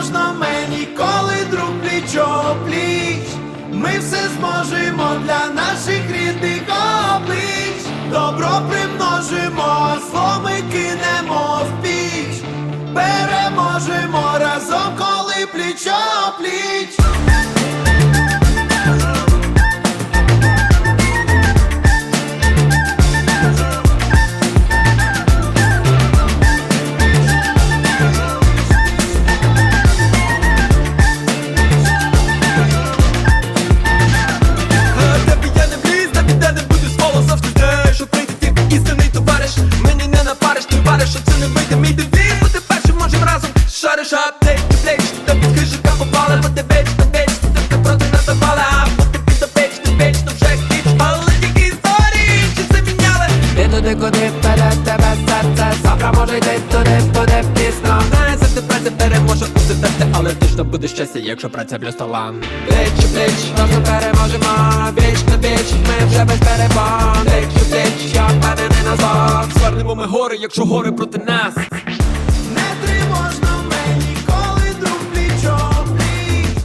можна ми ніколи друг пліч пліч, ми все зможемо для наших рідних облич, добро примножимо, зло ми кинемо в піч, переможемо разом, коли пліч-о-пліч Шариш аптек, ти плеч, та під хижика попали Бути веч, та веч, ти ти проти нас А бути ти веч, то вже хіч Але тільки історії, чи це міняли? Ти туди, куди вперед тебе серце? Завтра може йти туди, буде пізно. Знає, завжди праця переможе усе терти Але точно буде щастя, якщо праця плюс талант Плеч у плеч, разом переможемо. Віч на віч, ми вже без перебон Плеч у плеч, я впевнений назад. Звернемо ми гори, якщо гори проти нас